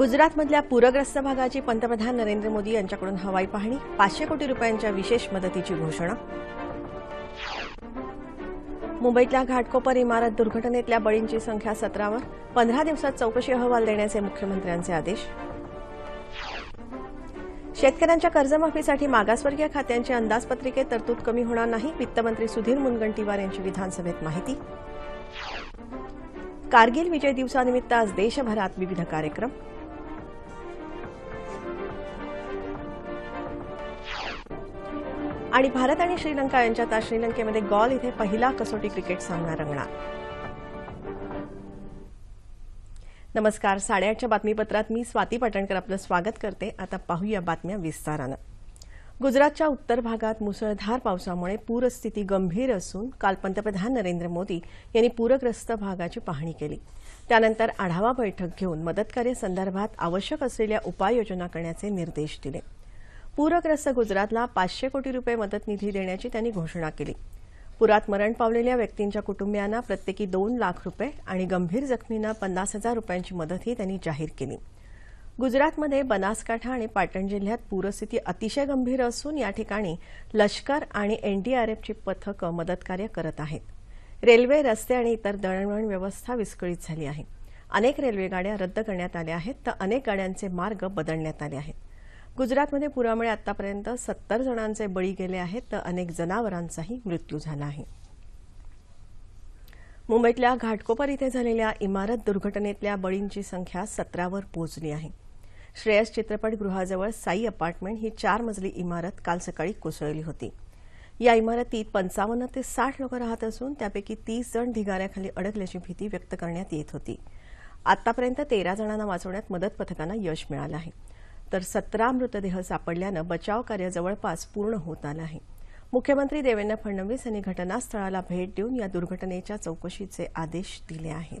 गुजरातमधल्या पूरग्रस्त भागाची पंतप्रधान नरेंद्र मोदी यांच्याकडून हवाई पाहणी पाचशे कोटी रुपयांच्या विशेष मदतीची घोषणा. मुंबईतल्या घाटकोपर इमारत दुर्घटनेतल्या बळींची संख्या सतरावर पंधरा दिवसात चौकशी अहवाल देण्याचे मुख्यमंत्र्यांचे आदेश. शेतकऱ्यांच्या कर्जमाफीसाठी मागासवर्गीय खात्यांची अंदाजपत्रिकेत तरतूद कमी होणार नाही वित्तमंत्री सुधीर मुनगंटीवार यांची विधानसभेत माहिती. कारगिल विजय दिवसानिमित्त आज देशभरात विविध कार्यक्रम. आणि भारत आणि श्रीलंका यांच्यात आज श्रीलंकेमध्ये गॉल इथे पहिला कसोटी क्रिकेट सामना रंगणार. नमस्कार साडेआठच्या बातमीपत्रात मी स्वाती पाटणकर आपलं स्वागत करते. आता पाहूया बातम्या विस्तारानं. गुजरातच्या उत्तर भागात मुसळधार पावसामुळे पूरस्थिती गंभीर असून काल पंतप्रधान नरेंद्र मोदी यांनी पूरग्रस्त भागाची पाहणी केली. त्यानंतर आढावा बैठक घेऊन मदतकार्य संदर्भात आवश्यक असलेल्या उपाययोजना करण्याचे निर्देश दिले. पूरग्रस्त गुजरातला पाचशे कोटी रुपये मदत निधी देण्याची त्यांनी घोषणा केली. पुरात मरण पावलेल्या व्यक्तींच्या कुटुंबियांना प्रत्येकी दोन लाख रुपये आणि गंभीर जखमींना पन्नास हजार रुपयांची मदतही त्यांनी जाहीर केली. गुजरातमध्ये बनासकाठा आणि पाटण जिल्ह्यात पूरस्थिती अतिशय गंभीर असून या ठिकाणी लष्कर आणि एनडीआरएफची पथकं मदतकार्य करत आहेत. रेल्वे रस्ते आणि इतर दळणवळण व्यवस्था विस्कळीत झाली आहे. अनेक रेल्वे गाड्या रद्द करण्यात आल्या आहेत तर अनेक गाड्यांचे मार्ग बदलण्यात आले आहेत. गुजरातमध्ये पुरामुळे आतापर्यंत सत्तर जणांचे बळी गेले आहेत तर अनेक जनावरांचाही मृत्यू झाला आहे. मुंबईतल्या घाटकोपर इथे झालेल्या इमारत दुर्घटनेतल्या बळींची संख्या सतरावर पोहोचली आहे. श्रेयस चित्रपटगृहाजवळ साई अपार्टमेंट ही चार मजली इमारत काल सकाळी कोसळली होती. या इमारतीत पंचावन्न ते साठ लोक राहत असून त्यापैकी तीस जण ढिगाऱ्याखाली अडकल्याची भीती व्यक्त करण्यात येत होती. आतापर्यंत तेरा जणांना वाचवण्यात मदत पथकांना यश मिळालं आहे. तर सतरा मृतदेह सापडल्यानं बचाव कार्य जवळपास पूर्ण होत आलं आहे. मुख्यमंत्री देवेंद्र फडणवीस यांनी घटनास्थळाला भेट देऊन या दुर्घटनेच्या चौकशीचे आदेश दिले आहेत.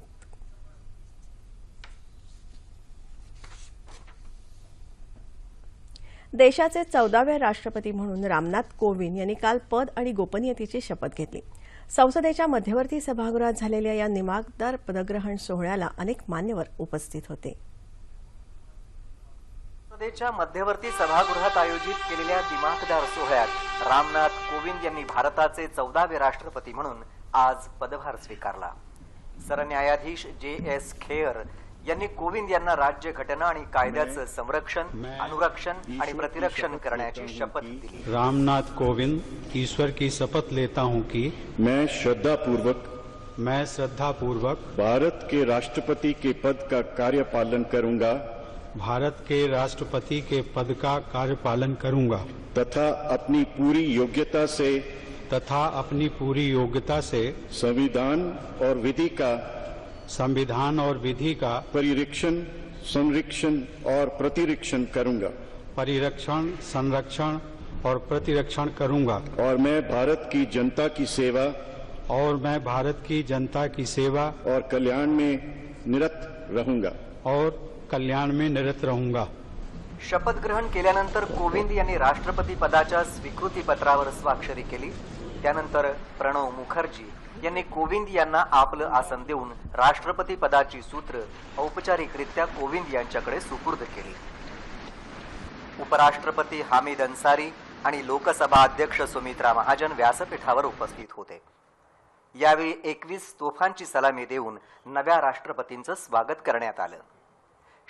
देशाचे चौदाव्या राष्ट्रपती म्हणून रामनाथ कोविंद यांनी काल पद आणि गोपनीयतेची शपथ घेतली. संसदेच्या मध्यवर्ती सभागृहात झालेल्या या निमागदार पदग्रहण सोहळ्याला अनेक मान्यवर उपस्थित होते. संसदेच्या मध्यवर्ती सभागृहात आयोजित केलेल्या दिमाखदार सोहळ्यात रामनाथ कोविंद यांनी भारताचे चौदावे राष्ट्रपती म्हणून आज पदभार स्वीकारला. सरन्यायाधीश जे एस खेअर यांनी कोविंद यांना राज्य घटना आणि कायद्याचं संरक्षण अनुरक्षण आणि प्रतिरक्षण करण्याची शपथ दिली. रामनाथ कोविंद ईश्वर की शपथ लेता हूं कि मैं श्रद्धा पूर्वक मैं श्रद्धा पूर्वक भारत के राष्ट्रपति के पद का कार्य पालन करूंगा। भारत के राष्ट्रपति के पद का कार्यपालन करूँगा। तथा अपनी पूरी योग्यता से तथा अपनी पूरी योग्यता से संविधान और विधि का संविधान और विधि का परिरक्षण संरक्षण और प्रतिरक्षण करूँगा। परिरक्षण संरक्षण और प्रतिरक्षण करूँगा। और मैं भारत की जनता की सेवा और मैं भारत की जनता की सेवा और कल्याण में निरत रहूँगा। और कल्याण में निरत रहूंगा। शपथ ग्रहण केल्यानंतर कोविंद यांनी राष्ट्रपती पदाच्या स्वीकृती पत्रावर स्वाक्षरी केली. त्यानंतर प्रणव मुखर्जी यांनी कोविंद यांना आपलं आसन देऊन राष्ट्रपती पदाची सूत्र औपचारिकरित्या कोविंद यांच्याकडे सुपूर्द केली. उपराष्ट्रपती हामिद अन्सारी आणि लोकसभा अध्यक्ष सुमित्रा महाजन व्यासपीठावर उपस्थित होते. यावेळी एकवीस तोफांची सलामी देऊन नव्या राष्ट्रपतींचं स्वागत करण्यात आलं.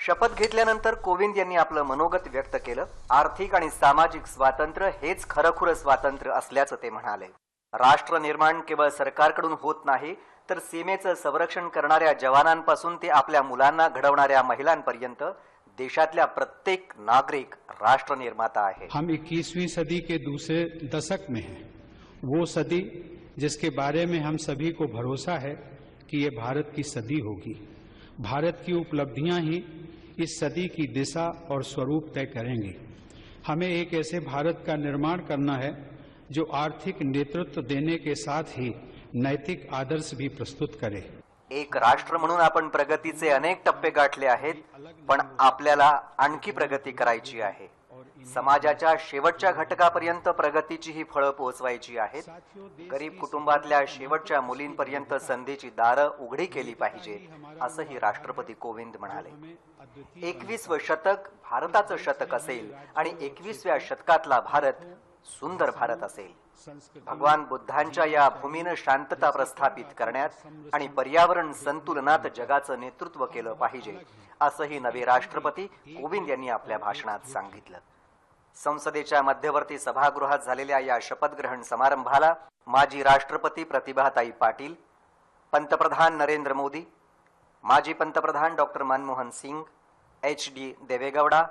शपथ घेतल्यानंतर कोविंद यांनी आपलं मनोगत व्यक्त केलं. आर्थिक आणि सामाजिक स्वातंत्र्य हेच खरखुरं स्वातंत्र्य असल्याचं ते म्हणाले. राष्ट्र निर्माण केवळ सरकारकडून होत नाही तर सीमेचं संरक्षण करणाऱ्या जवानांपासून ते आपल्या मुलांना घडवणाऱ्या महिलांपर्यंत देशातल्या प्रत्येक नागरिक राष्ट्र निर्माता आहे. हम 21वीं सदी के दूसरे दशक में हैं। वो सदी जिसके बारे में हम सभी को भरोसा है कि ये भारत की सदी होगी। भारत की उपलब्धियां ही इस सदी की दिशा और स्वरूप तय करेंगे। हमें एक ऐसे भारत का निर्माण करना है, जो आर्थिक नेतृत्व देने के साथ ही नैतिक आदर्श भी प्रस्तुत करे। एक राष्ट्र म्हणून आपण प्रगतीचे अनेक टप्पे गाठले आहेत, पण आपल्याला आणखी प्रगती करायची आहे. समाजाच्या शेवटच्या घटकापर्यंत प्रगतीची ही फळं पोहोचवायची आहेत. गरीब कुटुंबातल्या शेवटच्या मुलींपर्यंत संधीची दारं उघडी केली पाहिजे असंही राष्ट्रपती कोविंद म्हणाले. एकवीसवं शतक भारताचं शतक असेल आणि एकवीसव्या शतकातला भारत सुंदर भारत असेल. भगवान बुद्धांच्या या भूमीनं शांतता प्रस्थापित करण्यात आणि पर्यावरण संतुलनात जगाचं नेतृत्व केलं पाहिजे असंही नवे राष्ट्रपती कोविंद यांनी आपल्या भाषणात सांगितलं. संसदेच्या मध्यवर्ती सभागृहात झालेल्या या शपथग्रहण समारंभाला माजी राष्ट्रपती प्रतिभाताई पाटील पंतप्रधान नरेंद्र मोदी माजी पंतप्रधान doctor Manmohan Singh H D Deve Gowda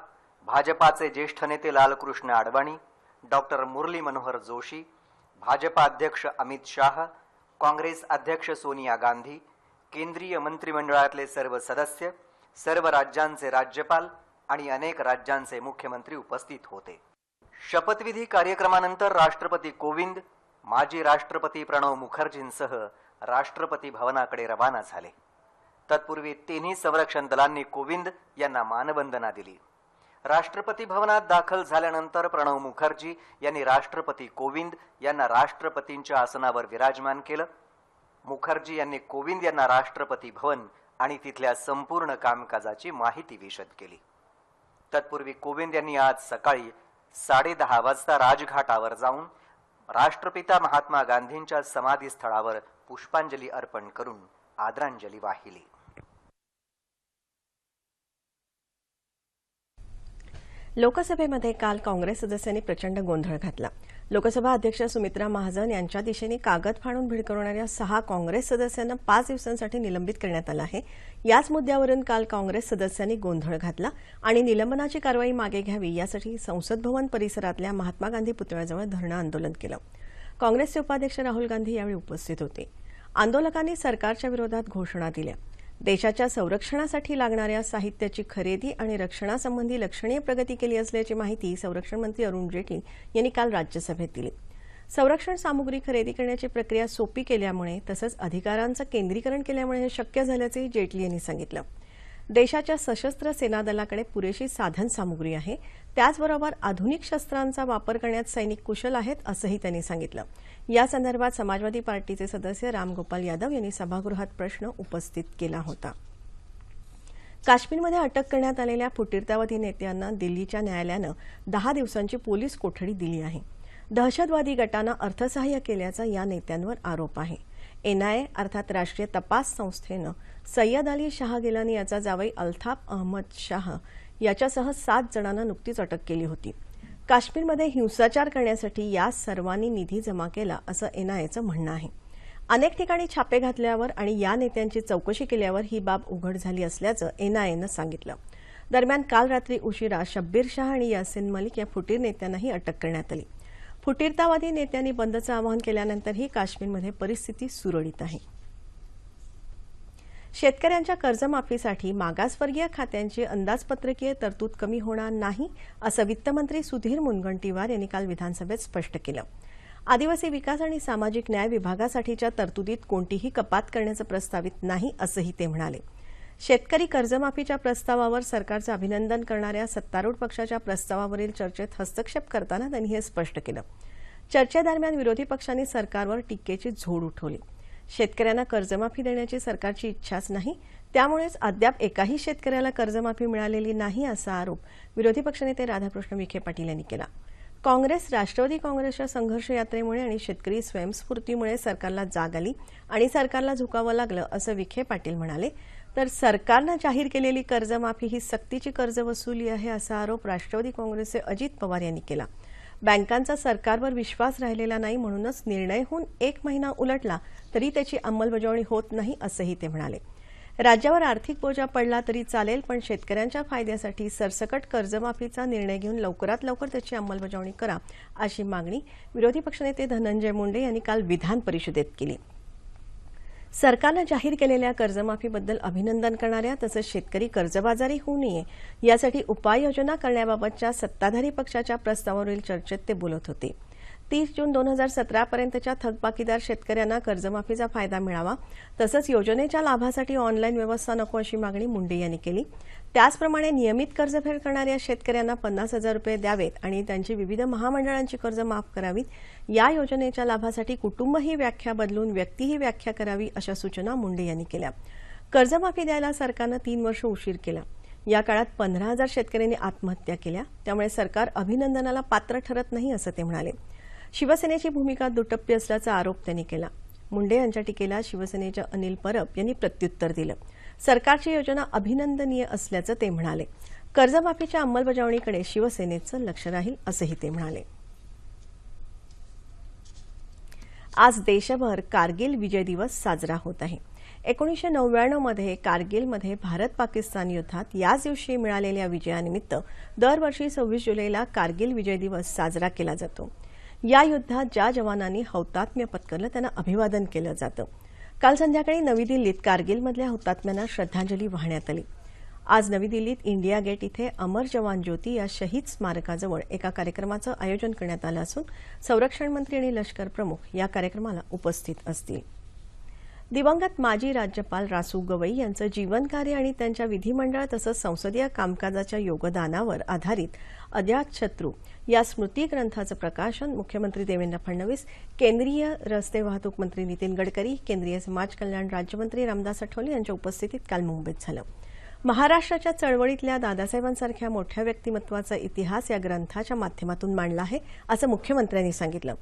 भाजपाचे ज्येष्ठ नेते लालकृष्ण अडवाणी डॉक्टर मुरली मनोहर जोशी भाजपा अध्यक्ष अमित शाह काँग्रेस अध्यक्ष सोनिया गांधी केंद्रीय मंत्रिमंडळातले सर्व सदस्य सर्व राज्यांचे राज्यपाल आणि अनेक राज्यांचे मुख्यमंत्री उपस्थित होते. शपथविधी कार्यक्रमानंतर राष्ट्रपती कोविंद माजी राष्ट्रपती प्रणव मुखर्जींसह राष्ट्रपती भवनाकडे रवाना झाले. तत्पूर्वी तिन्ही संरक्षण दलांनी कोविंद यांना मानवंदना दिली. राष्ट्रपती भवनात दाखल झाल्यानंतर प्रणव मुखर्जी यांनी राष्ट्रपती कोविंद यांना राष्ट्रपतींच्या आसनावर विराजमान केलं. मुखर्जी यांनी कोविंद यांना राष्ट्रपती भवन आणि तिथल्या संपूर्ण कामकाजाची माहिती विशद केली. तत्पूर्वी कोविंद यांनी आज सकाळी साडेदहा वाजता राजघाटावर जाऊन राष्ट्रपिता महात्मा गांधींच्या समाधीस्थळावर पुष्पांजली अर्पण करून आदरांजली वाहिली. लोकसभेमध्ये काल काँग्रेस सदस्यांनी प्रचंड गोंधळ घातला. लोकसभा अध्यक्ष सुमित्रा महाजन यांच्या दिशेने कागद फाडून भिडकवणाऱ्या सहा काँग्रेस सदस्यांना पाच दिवसांसाठी निलंबित करण्यात आलं आहे. याच मुद्द्यावरून काल काँग्रेस सदस्यांनी गोंधळ घातला आणि निलंबनाची कारवाई मागे घ्यावी यासाठी संसद भवन परिसरातल्या महात्मा गांधी पुतळ्याजवळ धरणं आंदोलन केलं. काँग्रेसचे उपाध्यक्ष राहुल गांधी यावेळी उपस्थित होते. आंदोलकांनी सरकारच्या विरोधात घोषणा दिल्या. देशाच्या संरक्षणासाठी लागणाऱ्या साहित्याची खरेदी आणि रक्षणासंबंधी लक्षणीय प्रगती केली असल्याची माहिती संरक्षण मंत्री अरुण जेटली यांनी काल राज्यसभेत दिली. संरक्षण सामुग्री खरेदी करण्याची प्रक्रिया सोपी केल्यामुळे तसंच अधिकारांचं केंद्रीकरण केल्यामुळे हे शक्य झाल्याचंही जेटली यांनी सांगितलं. देशाच्या सशस्त्र सेना दलाकडे पुरेशी साधन सामुग्री आहे. त्याचबरोबर आधुनिक शस्त्रांचा वापर करण्यात सैनिक कुशल आहेत असंही त्यांनी सांगितलं. या संदर्भात समाजवादी पार्टीचे सदस्य रामगोपाल यादव यांनी सभागृहात प्रश्न उपस्थित केला होता. काश्मीरमध्ये अटक करण्यात आलेल्या फुटीरतावादी नेत्यांना दिल्लीच्या न्यायालयानं दहा दिवसांची पोलीस कोठडी दिली आहे. दहशतवादी गटांना अर्थसहाय्य केल्याचा या नेत्यांवर आरोप आहे. एनआयए अर्थात राष्ट्रीय तपास संस्थेनं सय्यद अली शाह गिलानी याचा जावई अल्ताफ अहमद शाह याच्यासह सात जणांना नुकतीच अटक केली होती. काश्मीरमध्ये हिंसाचार करण्यासाठी या सर्वांनी निधी जमा केला असं एनआयएचं म्हणणं आहे. अनेक ठिकाणी छापे घातल्यावर आणि या नेत्यांची चौकशी केल्यावर ही बाब उघड झाली असल्याचं एनआयएनं सांगितलं. दरम्यान काल रात्री उशिरा शब्बीर शाह आणि यासिन मलिक या फुटीर नेत्यांनाही अटक करण्यात आली. फुटीरतावादी नेत्यांनी बंदचं आवाहन केल्यानंतरही काश्मीरमध्ये परिस्थिती सुरळीत आहे. शेतकऱ्यांच्या कर्जमाफीसाठी मागासवर्गीय खात्यांची अंदाजपत्रकीय तरतूद कमी होणार नाही असं वित्तमंत्री सुधीर मुनगंटीवार यांनी काल विधानसभेत स्पष्ट केलं. आदिवासी विकास आणि सामाजिक न्याय विभागासाठीच्या तरतुदीत कोणतीही कपात करण्याचं प्रस्तावित नाही असंही ते म्हणाले. शेतकरी कर्जमाफीच्या प्रस्तावावर सरकारचं अभिनंदन करणाऱ्या सत्तारूढ पक्षाच्या प्रस्तावावरील चर्चेत हस्तक्षेप करताना त्यांनी हे स्पष्ट केलं. चर्चेदरम्यान विरोधी पक्षांनी सरकारवर टीकेची झोड उठवली. शेतकऱ्यांना कर्जमाफी देण्याची सरकारची इच्छाच नाही. त्यामुळेच अद्याप एकाही शेतकऱ्याला कर्जमाफी मिळालेली नाही असा आरोप विरोधी पक्षनेते राधाकृष्ण विखे पाटील यांनी केला. काँग्रेस राष्ट्रवादी काँग्रेसच्या संघर्ष यात्रेमुळे आणि शेतकरी स्वयंस्फूर्तीमुळे सरकारला जाग आली आणि सरकारला झुकावं लागलं असं विखे पाटील म्हणाले तर सरकारनं जाहीर केलेली कर्जमाफी ही सक्तीची कर्ज वसुली आहे असा आरोप राष्ट्रवादी काँग्रेसचे अजित पवार यांनी केला. बँकांचा सरकारवर विश्वास राहिलेला नाही म्हणूनच निर्णय होऊन एक महिना उलटला तरी त्याची अंमलबजावणी होत नाही असंही ते म्हणाले. राज्यावर आर्थिक बोजा पडला तरी चालेल पण शेतकऱ्यांच्या फायद्यासाठी सरसकट कर्जमाफीचा निर्णय घेऊन लवकरात लवकर त्याची अंमलबजावणी करा अशी मागणी विरोधी पक्षनेते धनंजय मुंडे यांनी काल विधान परिषदेत केली. सरकारनं जाहीर केलेल्या कर्जमाफीबद्दल अभिनंदन करणाऱ्या तसंच शेतकरी कर्जबाजारी होऊ नये यासाठी उपाययोजना करण्याबाबतच्या सत्ताधारी पक्षाच्या प्रस्तावावरील चर्चेत ते बोलत होते. तीस जून दोन हजार सतरापर्यंतच्या थकबाकीदार शेतकऱ्यांना कर्जमाफीचा फायदा मिळावा तसंच योजनेच्या लाभासाठी ऑनलाईन व्यवस्था नको अशी मागणी मुंडे यांनी केली. त्याचप्रमाणे नियमित कर्जफेड करणाऱ्या शेतकऱ्यांना पन्नास हजार रुपये द्यावेत आणि त्यांची विविध महामंडळांची कर्ज माफ करावीत. या योजनेच्या लाभासाठी कुटुंब ही व्याख्या बदलून व्यक्ती ही व्याख्या करावी अशा सूचना मुंडे यांनी केल्या. कर्जमाफी द्यायला सरकारनं तीन वर्ष उशीर केला. या काळात पंधरा हजार शेतकऱ्यांनी आत्महत्या केल्या. त्यामुळे सरकार अभिनंदनाला पात्र ठरत नाही असं ते म्हणाले. शिवसेनेची भूमिका दुटप्पी असल्याचा आरोप त्यांनी केला. मुंडे यांच्या टीकेला शिवसेनेच्या अनिल परब यांनी प्रत्युत्तर दिलं. सरकारची योजना अभिनंदनीय असल्याचं ते म्हणाले. कर्जमाफीच्या अंमलबजावणीकडे शिवसेनेचं लक्ष राहील असंही ते म्हणाले. आज देशभर कारगिल विजय दिवस साजरा होत आहे. एकोणीसशे नव्याण्णवमध्ये कारगिलमध्ये भारत पाकिस्तान युद्धात याच दिवशी मिळालेल्या विजयानिमित्त दरवर्षी सव्वीस जुलैला कारगिल विजय दिवस साजरा केला जातो. या युद्धात ज्या जवानांनी हौतात्म्य पत्करलं त्यांना अभिवादन केलं जातं. काल संध्याकाळी नवी दिल्लीत कारगिलमधल्या हुतात्म्यांना श्रद्धांजली वाहण्यात आली. आज नवी दिल्लीत इंडिया गेट इथे अमर जवान ज्योती या शहीद स्मारकाजवळ एका कार्यक्रमाचं आयोजन करण्यात आलं असून संरक्षण मंत्री आणि लष्कर प्रमुख या कार्यक्रमाला उपस्थित असतील. दिवंगत माजी राज्यपाल रासू गवई यांचं जीवनकार्य आणि त्यांच्या विधिमंडळ तसंच संसदीय कामकाजाच्या योगदानावर आधारित अजातशत्रू या स्मृती ग्रंथाचं प्रकाशन मुख्यमंत्री देवेंद्र फडणवीस केंद्रीय रस्ते वाहतूक मंत्री नितीन गडकरी केंद्रीय समाज कल्याण राज्यमंत्री रामदास आठवले यांच्या उपस्थितीत काल मुंबईत झालं. महाराष्ट्राच्या चळवळीतल्या दादासाहेबांसारख्या मोठ्या व्यक्तिमत्वाचा इतिहास या ग्रंथाच्या माध्यमातून मांडला आहे असं मुख्यमंत्र्यांनी सांगितलं.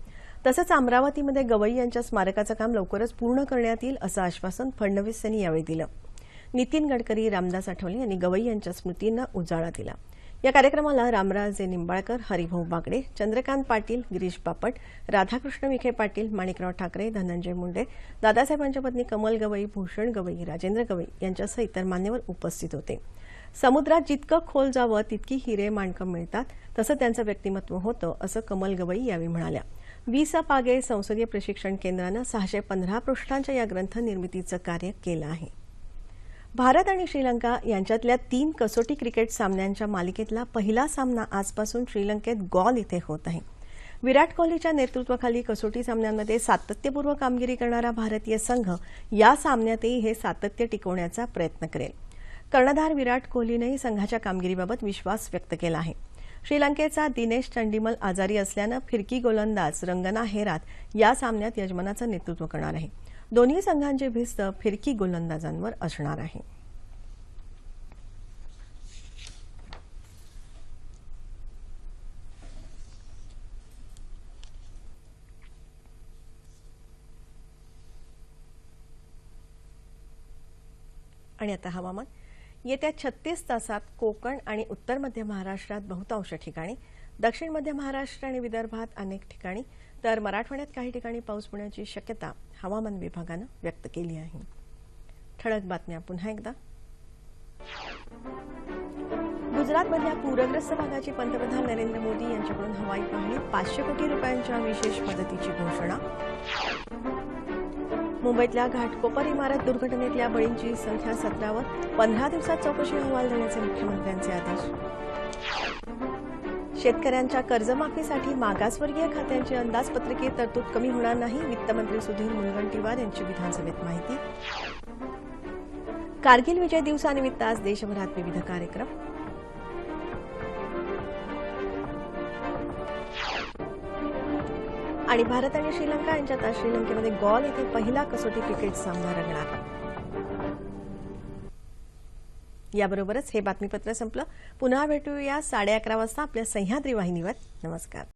तसंच अमरावतीमध्ये गवई यांच्या स्मारकाचं काम लवकरच पूर्ण करण्यात येईल असं आश्वासन फडणवीस यांनी यावेळी दिलं. नितीन गडकरी रामदास आठवले यांनी गवई यांच्या स्मृतींना उजाळा दिला. या कार्यक्रमाला रामराजे निंबाळकर हरिभाऊ बागडे चंद्रकांत पाटील गिरीश बापट राधाकृष्ण विखे पाटील माणिकराव ठाकरे धनंजय मुंडे दादासाहेबांच्या पत्नी कमल गवई भूषण गवई राजेंद्र गवई यांच्यासह इतर मान्यवर उपस्थित होते. समुद्रात जितकं खोल जावं तितकी हिरे माणकं मिळतात. तसं त्यांचं व्यक्तिमत्व होतं असं कमल गवई यावेळी म्हणाल्या. विसा पागे संसदीय प्रशिक्षण केंद्रानं सहाशे पंधरा पृष्ठांच्या या ग्रंथ निर्मितीचं कार्य केलं आहे. भारत आणि श्रीलंका यांच्यातल्या तीन कसोटी क्रिकेट सामन्यांच्या मालिकेतला पहिला सामना आजपासून श्रीलंकेत गॉल इथे होत आहे. विराट कोहलीच्या नेतृत्वाखाली कसोटी सामन्यांमध्ये सातत्यपूर्व कामगिरी करणारा भारतीय संघ या सामन्यातही हे सातत्य टिकवण्याचा प्रयत्न करेल. कर्णधार विराट कोहलीनंही संघाच्या कामगिरीबाबत विश्वास व्यक्त केला आहे. श्रीलंकेचा दिनेश चंडीमल आजारी असल्यानं फिरकी गोलंदाज रंगना हेरात या सामन्यात यजमानाचं नेतृत्व करणार आहे. दोन्ही संघांची भिस्त फिरकी गोलंदाजांवर असणार आहे. आणि आता हवामान. येत्या छत्तीस तासात कोकण आणि उत्तर मध्य महाराष्ट्रात बहुतांश ठिकाणी दक्षिण मध्य महाराष्ट्र आणि विदर्भात अनेक ठिकाणी तर मराठवाड्यात काही ठिकाणी पाऊस पडण्याची शक्यता हवामान विभागानं व्यक्त केली आहे. ठळक बातम्या पुन्हा एकदा. गुजरातमधल्या पूरग्रस्त भागाची पंतप्रधान नरेंद्र मोदी यांच्याकडून हवाई पाहणी पाचशे कोटी रुपयांच्या विशेष मदतीची घोषणा. मुंबईतल्या घाटकोपर इमारत दुर्घटनेतल्या बळींची संख्या सतरावर. पंधरा दिवसात चौकशी अहवाल देण्याचे मुख्यमंत्र्यांचे आदेश. शेतकऱ्यांच्या कर्जमाफीसाठी मागासवर्गीय खात्यांची अंदाजपत्रकीय तरतूद कमी होणार नाही वित्तमंत्री सुधीर मुनगंटीवार यांची विधानसभेत माहिती. कारगिल विजय दिवसानिमित्त आज देशभरात विविध कार्यक्रम. आणि भारत आणि श्रीलंका यांच्यात आज श्रीलंकेमध्ये गॉल येथे पहिला कसोटी क्रिकेट सामना रंगणार. याबरोबरच हे बातमीपत्र संपलं. पुन्हा भेटूया साडे अकरा वाजता आपल्या सह्याद्री वाहिनीवर. नमस्कार.